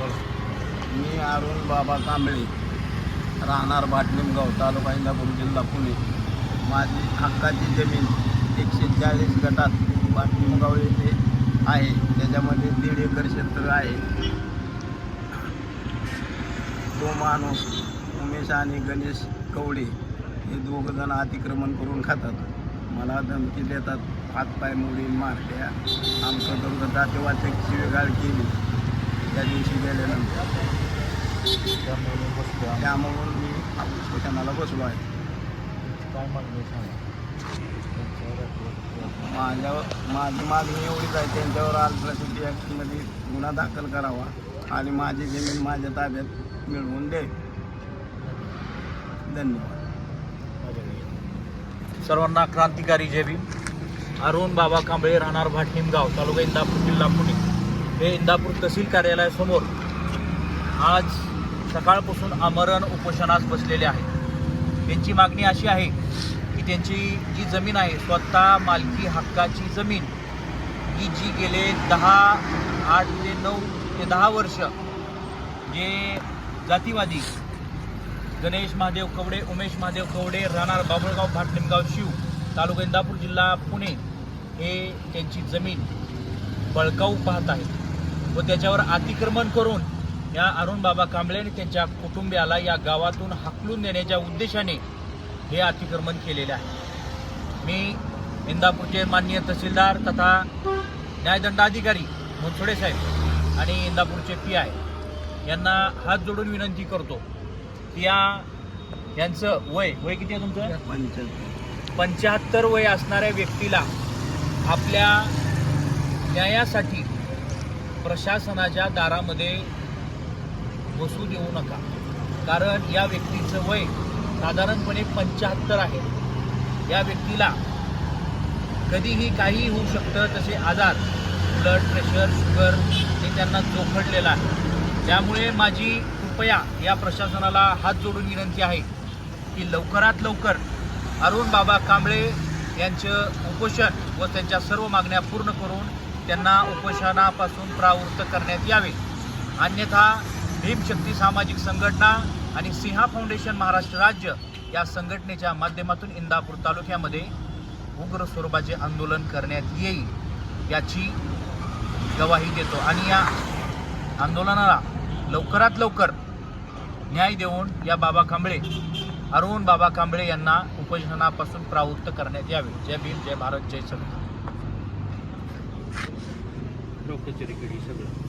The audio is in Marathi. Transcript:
मी अरुण बाबा कांबळे राहणार भाटनिमगाव तालुका इंदापूर जिल्हा पुणे. माझी हक्काची जमीन एकशे चाळीस गटात भाटनिमगाव येथे आहे. त्याच्यामध्ये दीड एकर क्षेत्र आहे. तो माणूस उमेश आणि गणेश कवडे हे दोघंजण अतिक्रमण करून खातात. मला धमकी देतात हातपाय मुली मारत्या. आमचं दोघं जातीवाचक शिवेगाळ केली. त्या दिवशी गेल्यानंतर त्यामुळं मी उपोषणाला बसलो आहे. काय मागणी माझ्या माझी मागणी एवढीच आहे त्यांच्यावर अल्ट्रासिटी ॲक्टमध्ये गुन्हा दाखल करावा आणि माझी जमीन माझ्या ताब्यात मिळवून द्यावी धन्यवाद. सर्वांना क्रांतिकारी जय भीम. अरुण बाबा कांबळे राहणार भाटनिमगाव तालुका इंदापूर जिल्हा पुणे. हे इंदापूर तहसील कार्यालयासमोर आज सकाळपासून आमरण उपोषणास बसलेले आहेत. त्यांची मागणी अशी आहे की त्यांची जी जमीन आहे स्वतः मालकी हक्काची जमीन ही जी गेले दहा आठ ते नऊ ते दहा वर्ष जे जातीवादी गणेश महादेव कवडे उमेश महादेव कवडे राहणार बाबुळगाव भाटलिमगाव शिव तालुका इंदापूर जिल्हा पुणे हे त्यांची जमीन बळकावू पाहत आहेत. व त्याच्यावर अतिक्रमण करून या अरुण बाबा कांबळे आणि त्यांच्या कुटुंबियाला या गावातून हाकलून देण्याच्या उद्देशाने हे अतिक्रमण केलेले आहे. मी इंदापूरचे माननीय तहसीलदार तथा न्यायदंडाधिकारी मुनसोडे साहेब आणि इंदापूरचे पी आय यांना हात जोडून विनंती करतो की या यांचं वय वय किती आहे तुमचं? पंच्याहत्तर वय असणाऱ्या व्यक्तीला आपल्या न्यायासाठी प्रशासनाच्या दारामध्ये बसू देऊ नका. कारण या व्यक्तीचं वय साधारणपणे पंच्याहत्तर आहे. या व्यक्तीला कधीही काहीही होऊ शकतं तसे आजार ब्लड प्रेशर शुगर हे त्यांना जोखडलेलं आहे. त्यामुळे माझी कृपया या प्रशासनाला हात जोडून विनंती आहे की लवकरात लवकर अरुण बाबा कांबळे यांचं उपोषण व त्यांच्या सर्व मागण्या पूर्ण करून त्यांना उपोषणापासून प्रावृत्त करण्यात यावे. अन्यथा भीमशक्ती सामाजिक संघटना आणि सिंहा फाउंडेशन महाराष्ट्र राज्य या संघटनेच्या माध्यमातून इंदापूर तालुक्यामध्ये उग्र स्वरूपाचे आंदोलन करण्यात येईल याची गवाही देतो. आणि या आंदोलनाला लवकरात लवकर न्याय देऊन या बाबा कांबळे अरुण बाबा कांबळे यांना उपोषणापासून प्रावृत्त करण्यात यावे. जय भीम जय भारत जय संविधान डोक्याची रिकेडी सगळं.